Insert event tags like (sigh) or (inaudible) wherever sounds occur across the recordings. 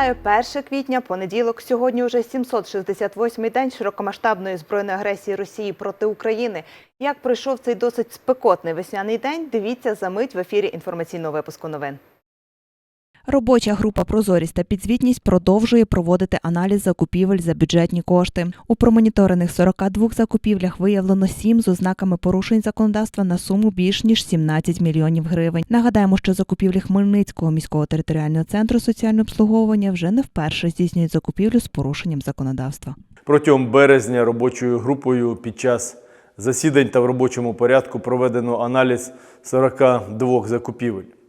Вітаю 1 квітня, понеділок. Сьогодні уже 768-й день широкомасштабної збройної агресії Росії проти України. Як пройшов цей досить спекотний весняний день? Дивіться за мить в ефірі інформаційного випуску новин. Робоча група Прозорість та підзвітність продовжує проводити аналіз закупівель за бюджетні кошти. У промоніторених 42 закупівлях виявлено 7 з ознаками порушень законодавства на суму більш ніж 17 мільйонів гривень. Нагадаємо, що закупівлі Хмельницького міського територіального центру соціального обслуговування вже не вперше здійснюють закупівлю з порушенням законодавства. Протягом березня робочою групою під час засідань та в робочому порядку проведено аналіз 42 закупівель.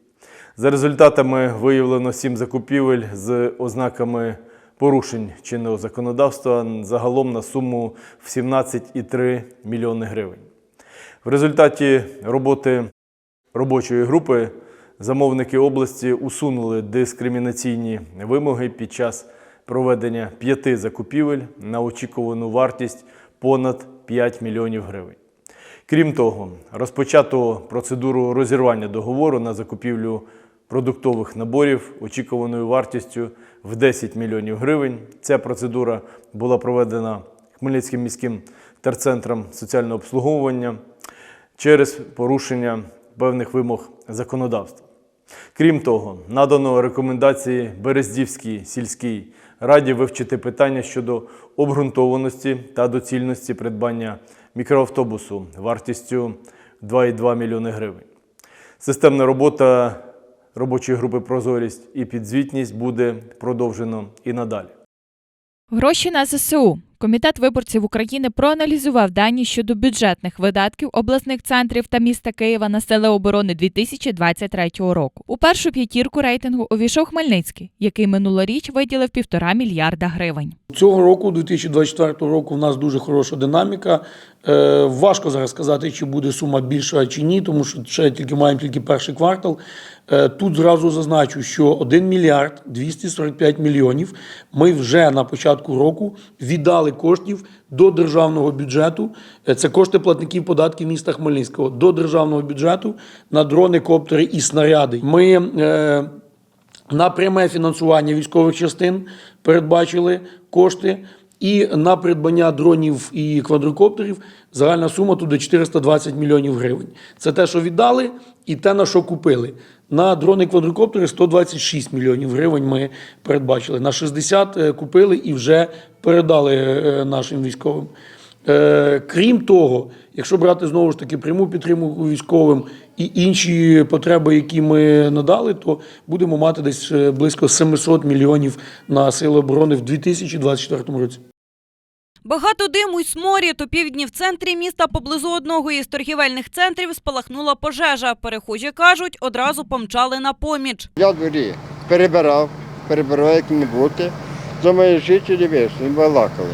За результатами виявлено 7 закупівель з ознаками порушень чинного законодавства загалом на суму в 17,3 мільйони гривень. В результаті роботи робочої групи замовники області усунули дискримінаційні вимоги під час проведення п'яти закупівель на очікувану вартість понад 5 мільйонів гривень. Крім того, розпочато процедуру розірвання договору на закупівлю продуктових наборів очікуваною вартістю в 10 мільйонів гривень. Ця процедура була проведена Хмельницьким міським терцентром соціального обслуговування через порушення певних вимог законодавства. Крім того, надано рекомендації Берездівській сільській раді вивчити питання щодо обґрунтованості та доцільності придбання мікроавтобусу вартістю 2,2 мільйони гривень. Системна робота робочої групи Прозорість і підзвітність буде продовжено і надалі. Гроші на ЗСУ. Комітет виборців України проаналізував дані щодо бюджетних видатків обласних центрів та міста Києва на сили оборони 2023 року. У першу п'ятірку рейтингу увійшов Хмельницький, який минулоріч виділив півтора мільярда гривень. Цього року, 2024 року, в нас дуже хороша динаміка. Е, важко зараз сказати, чи буде сума більша чи ні, тому що ще тільки маємо тільки перший квартал. Е, тут зразу зазначу, що 1 мільярд 245 мільйонів ми вже на початку року віддали коштів до державного бюджету. Е, Це кошти платників податків міста Хмельницького до державного бюджету на дрони, коптери і снаряди. Ми е, на пряме фінансування військових частин передбачили кошти. І на придбання дронів і квадрокоптерів загальна сума туди 420 мільйонів гривень. Це те, що віддали, і те, на що купили. На дрони квадрокоптери 126 мільйонів гривень ми передбачили. На 60 е, купили і вже передали е, нашим військовим. Е, Крім того, якщо брати знову ж таки пряму підтримку військовим і інші потреби, які ми надали, то будемо мати десь е, близько 700 мільйонів на сили оборони в 2024 році. Багато диму й сморід у півдні в центрі міста поблизу одного із торгівельних центрів спалахнула пожежа. Перехожі кажуть, одразу помчали на поміч. Я дворі перебирав, перебирав, як не бути. Думаю, жителі вийшли, балакали.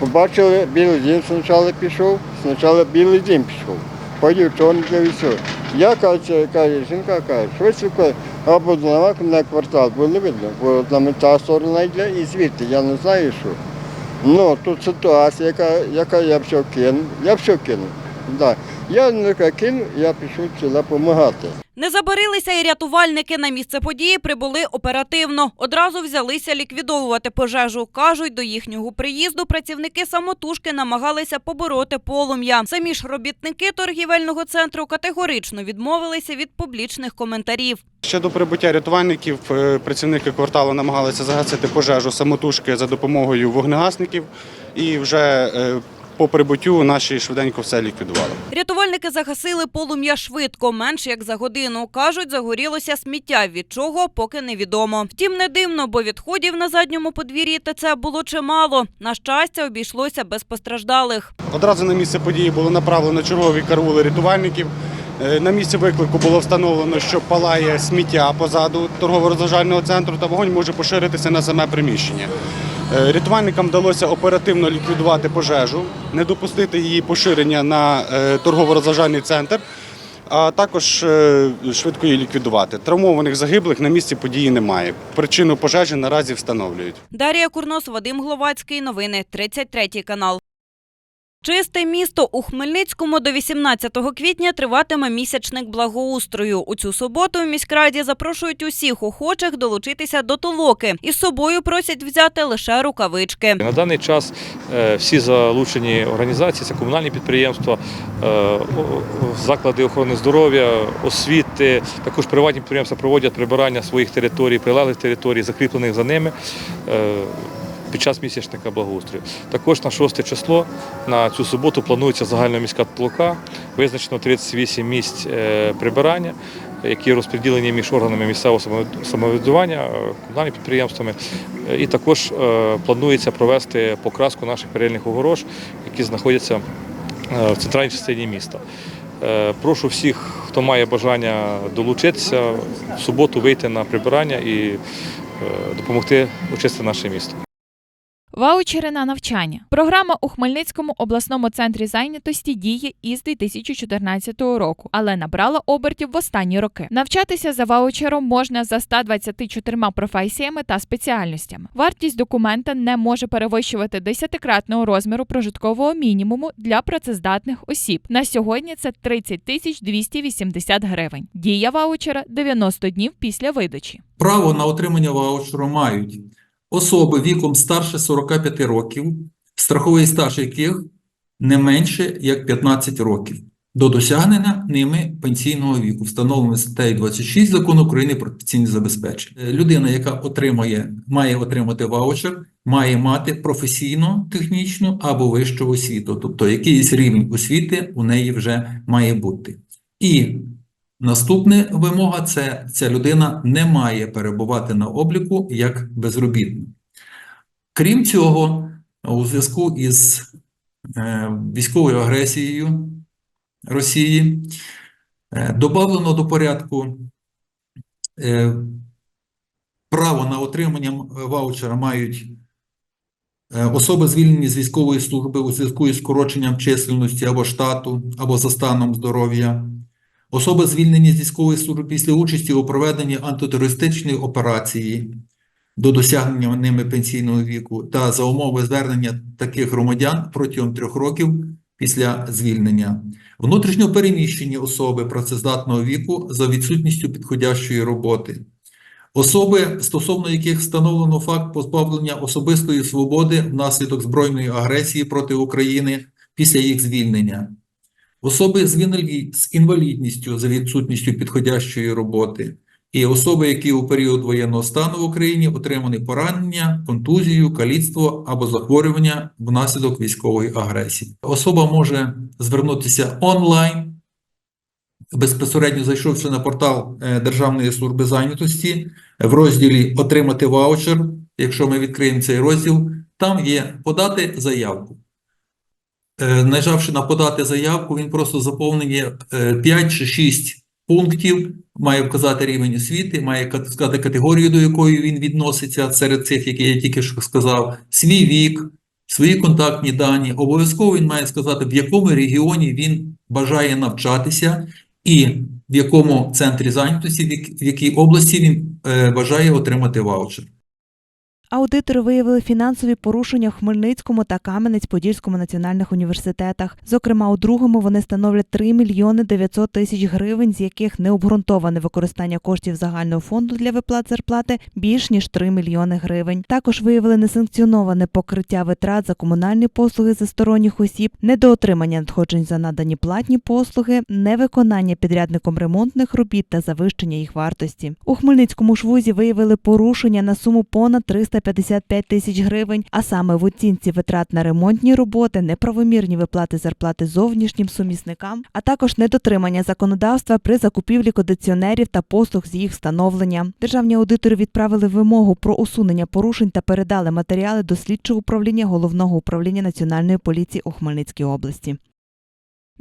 Побачили, білий дім спочатку пішов, спочатку білий дім пішов. Потім чорний і все. Я каже, каже, жінка каже, швидко, або на, квартал було не видно, бо там та сторона йде і звідти, я не знаю що. Ну, тут ситуація, яка, яка я все кинув, я все кинув. Да. Я не кинув, я пішов сюди допомагати. Не забарилися і рятувальники на місце події прибули оперативно. Одразу взялися ліквідовувати пожежу. Кажуть, до їхнього приїзду працівники самотужки намагалися побороти полум'я. Самі ж робітники торгівельного центру категорично відмовилися від публічних коментарів. Ще до прибуття рятувальників е, працівники кварталу намагалися загасити пожежу самотужки за допомогою вогнегасників і вже е, по прибуттю наші швиденько все ліквідували. Рятувальники загасили полум'я швидко, менш як за годину. Кажуть, загорілося сміття, від чого поки невідомо. Втім, не дивно, бо відходів на задньому подвір'ї ТЦ було чимало. На щастя, обійшлося без постраждалих. Одразу на місце події було направлено чергові караули рятувальників. Е, На місці виклику було встановлено, що палає сміття позаду торгово-розважального центру та вогонь може поширитися на саме приміщення. Е, Рятувальникам вдалося оперативно ліквідувати пожежу, не допустити її поширення на е, торгово-розважальний центр, а також е, швидко її ліквідувати. Травмованих загиблих на місці події немає. Причину пожежі наразі встановлюють. Дарія Курнос, Вадим Гловацький. Новини 33 канал. Чисте місто у Хмельницькому до 18 квітня триватиме місячник благоустрою. У цю суботу в міськраді запрошують усіх охочих долучитися до толоки. Із собою просять взяти лише рукавички. На даний час е, всі залучені організації, це комунальні підприємства, е, заклади охорони здоров'я, освіти, також приватні підприємства проводять прибирання своїх територій, прилеглих територій, закріплених за ними. Під час місячника благоустрою. Також на 6 число на цю суботу планується загальноміська толока. Визначено 38 місць е, прибирання, які розподілені між органами місцевого самоврядування, е, комунальними підприємствами. І також е, планується провести покраску наших перельних огорож, які знаходяться в центральній частині міста. Прошу всіх, хто має бажання долучитися, в суботу вийти на прибирання і допомогти очистити наше місто. Ваучери на навчання. Програма у Хмельницькому обласному центрі зайнятості діє із 2014 року, але набрала обертів в останні роки. Навчатися за ваучером можна за 124 професіями та спеціальностями. Вартість документа не може перевищувати десятикратного розміру прожиткового мінімуму для працездатних осіб. На сьогодні це 30 тисяч 280 гривень. Дія ваучера 90 днів після видачі. Право на отримання ваучеру мають особи віком старше 45 років, страховий стаж яких не менше як 15 років, до досягнення ними пенсійного віку, встановленого статтею 26 Закону України про пенсійне забезпечення. Е, Людина, яка отримає, має отримати ваучер, має мати професійну, технічну або вищу освіту, тобто якийсь рівень освіти у неї вже має бути. І Наступна вимога це ця людина не має перебувати на обліку як безробітна. Крім цього, у зв'язку із е, військовою агресією Росії е, додано до порядку е, право на отримання ваучера мають особи, звільнені з військової служби у зв'язку із скороченням чисельності або штату, або за станом здоров'я. Особи, звільнені з військової служби після участі у проведенні антитерористичної операції до досягнення ними пенсійного віку та за умови звернення таких громадян протягом трьох років після звільнення. Внутрішньо переміщені особи працездатного віку за відсутністю підходящої роботи. Особи, стосовно яких встановлено факт позбавлення особистої свободи внаслідок збройної агресії проти України після їх звільнення. Особи з інвалі- з інвалідністю за відсутністю підходящої роботи, і особи, які у період воєнного стану в Україні отримали поранення, контузію, каліцтво або захворювання внаслідок військової агресії. Особа може звернутися онлайн, безпосередньо зайшовши на портал е, Державної служби зайнятості в розділі Отримати ваучер. Якщо ми відкриємо цей розділ, там є подати заявку. Е, Нажавши на подати заявку, він просто заповнює 5 чи 6 пунктів, має вказати рівень освіти, має сказати категорію, до якої він відноситься, серед цих, які я тільки що сказав, свій вік, свої контактні дані. Обов'язково він має сказати, в якому регіоні він бажає навчатися і в якому центрі зайнятості, в якій області він е, бажає отримати ваучер. Аудитори виявили фінансові порушення в Хмельницькому та Кам'янець-Подільському національних університетах. Зокрема, у другому вони становлять 3 мільйони 900 тисяч гривень, з яких необґрунтоване використання коштів загального фонду для виплат зарплати більш ніж 3 мільйони гривень. Також виявили несанкціоноване покриття витрат за комунальні послуги за сторонніх осіб, недоотримання надходжень за надані платні послуги, невиконання підрядником ремонтних робіт та завищення їх вартості. У Хмельницькому ж вузі виявили порушення на суму понад 355 тисяч гривень, а саме в оцінці витрат на ремонтні роботи, неправомірні виплати зарплати зовнішнім сумісникам, а також недотримання законодавства при закупівлі кондиціонерів та послуг з їх встановлення. Державні аудитори відправили вимогу про усунення порушень та передали матеріали до слідчого управління головного управління національної поліції у Хмельницькій області.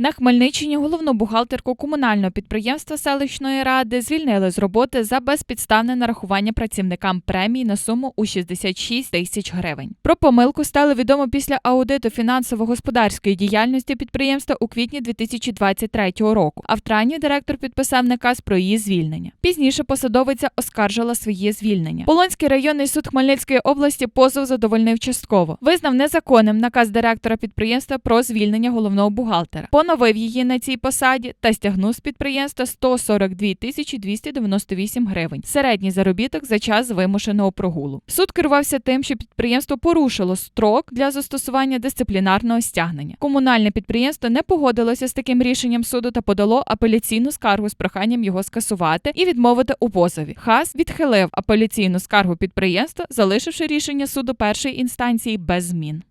На Хмельниччині головну бухгалтерку комунального підприємства селищної ради звільнили з роботи за безпідставне нарахування працівникам премії на суму у 66 тисяч гривень. Про помилку стало відомо після аудиту фінансово-господарської діяльності підприємства у квітні 2023 року. А в травні директор підписав наказ про її звільнення. Пізніше посадовиця оскаржила своє звільнення. Полонський районний суд Хмельницької області позов задовольнив частково. Визнав незаконним наказ директора підприємства про звільнення головного бухгалтера. Поновив її на цій посаді та стягнув з підприємства 142 тисячі 298 гривень. Середній заробіток за час вимушеного прогулу. Суд керувався тим, що підприємство порушило строк для застосування дисциплінарного стягнення. Комунальне підприємство не погодилося з таким рішенням суду та подало апеляційну скаргу з проханням його скасувати і відмовити у позові. ХАС відхилив апеляційну скаргу підприємства, залишивши рішення суду першої інстанції без змін.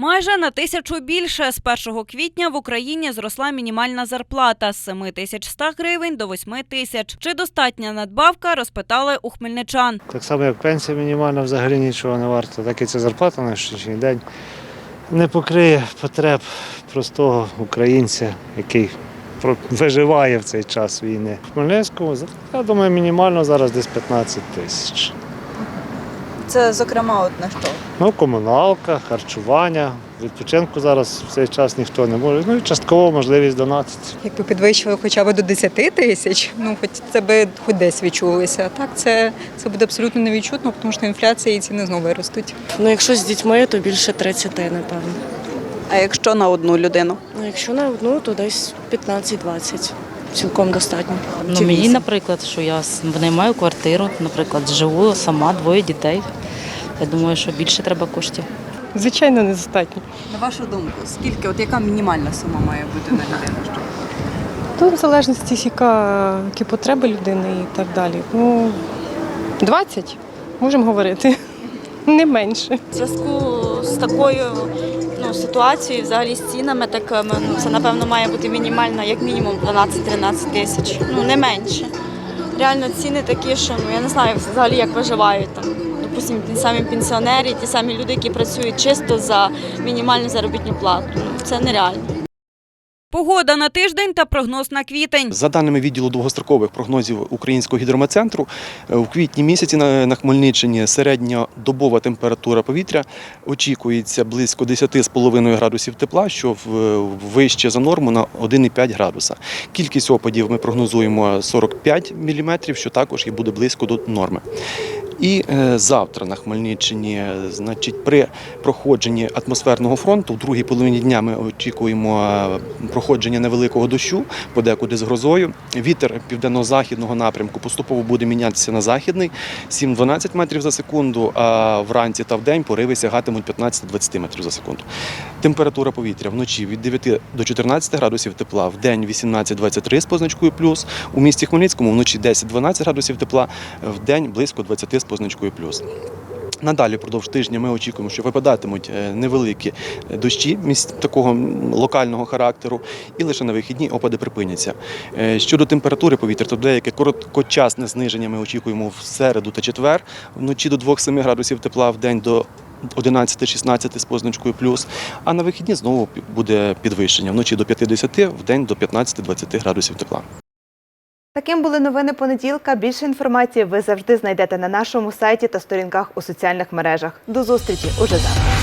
Майже на тисячу більше. З 1 квітня в Україні зросла мінімальна зарплата з 7100 гривень до 8 тисяч. Чи достатня надбавка, розпитали у хмельничан. Так само, як пенсія мінімальна взагалі нічого не варта, так і ця зарплата на сьогоднішній день не покриє потреб простого українця, який виживає в цей час війни. В Хмельницькому, я думаю, мінімально зараз десь 15 тисяч. Це, зокрема, от на що? Ну, комуналка, харчування, відпочинку зараз в цей час ніхто не може. Ну і частково можливість донатити. Якби підвищили хоча б до 10 тисяч, ну хоч це би хоч десь відчулося. А так це, це буде абсолютно невідчутно, тому що інфляція і ціни знову ростуть. Ну, якщо з дітьми, то більше 30, напевно. А якщо на одну людину? Ну, якщо на одну, то десь 15-20. Цілком достатньо. Ну, мені, наприклад, що я винаймаю квартиру, наприклад, живу сама, двоє дітей. Я думаю, що більше треба коштів. Звичайно, недостатньо. На вашу думку, скільки, от яка мінімальна сума має бути на людину? Тут в залежності, яка, які потреби людини і так далі. Ну, 20, можемо говорити. (laughs) Не менше. В зв'язку з такою ну, ситуацією, взагалі з цінами, так е, ну, це напевно має бути мінімально, як мінімум 12-13 тисяч, ну не менше. Реально ціни такі, що ну я не знаю взагалі, як виживають там. Допустимо, ті самі пенсіонери, ті самі люди, які працюють чисто за мінімальну заробітну плату. Ну це нереально. Погода на тиждень та прогноз на квітень. За даними відділу довгострокових прогнозів Українського гідрометцентру, е, в квітні місяці на, на Хмельниччині середньодобова температура повітря очікується близько 10,5 градусів тепла, що вище за норму на 1,5 градуса. Кількість опадів ми прогнозуємо 45 мм, що також і буде близько до норми. І е, завтра на Хмельниччині, е, значить, при проходженні атмосферного фронту в другій половині дня ми очікуємо е, проходження невеликого дощу, подекуди з грозою. Вітер південно-західного напрямку поступово буде мінятися на західний 7-12 метрів за секунду, а вранці та вдень пориви сягатимуть 15-20 метрів за секунду. Температура повітря вночі від 9 до 14 градусів тепла, в день 18-23 з позначкою плюс. У місті Хмельницькому вночі 10-12 градусів тепла, в день близько 20 з позначкою плюс. Надалі впродовж тижня ми очікуємо, що випадатимуть е, невеликі дощі місць такого локального характеру, і лише на вихідні опади припиняться. Е, Щодо температури повітря, то деяке короткочасне зниження ми очікуємо в середу та четвер, вночі до 2-7 градусів тепла, в день до 11-16 з позначкою плюс, а на вихідні знову буде підвищення вночі до 50, в день до 15-20 градусів тепла. Таким були новини понеділка. Більше інформації ви завжди знайдете на нашому сайті та сторінках у соціальних мережах. До зустрічі уже завтра.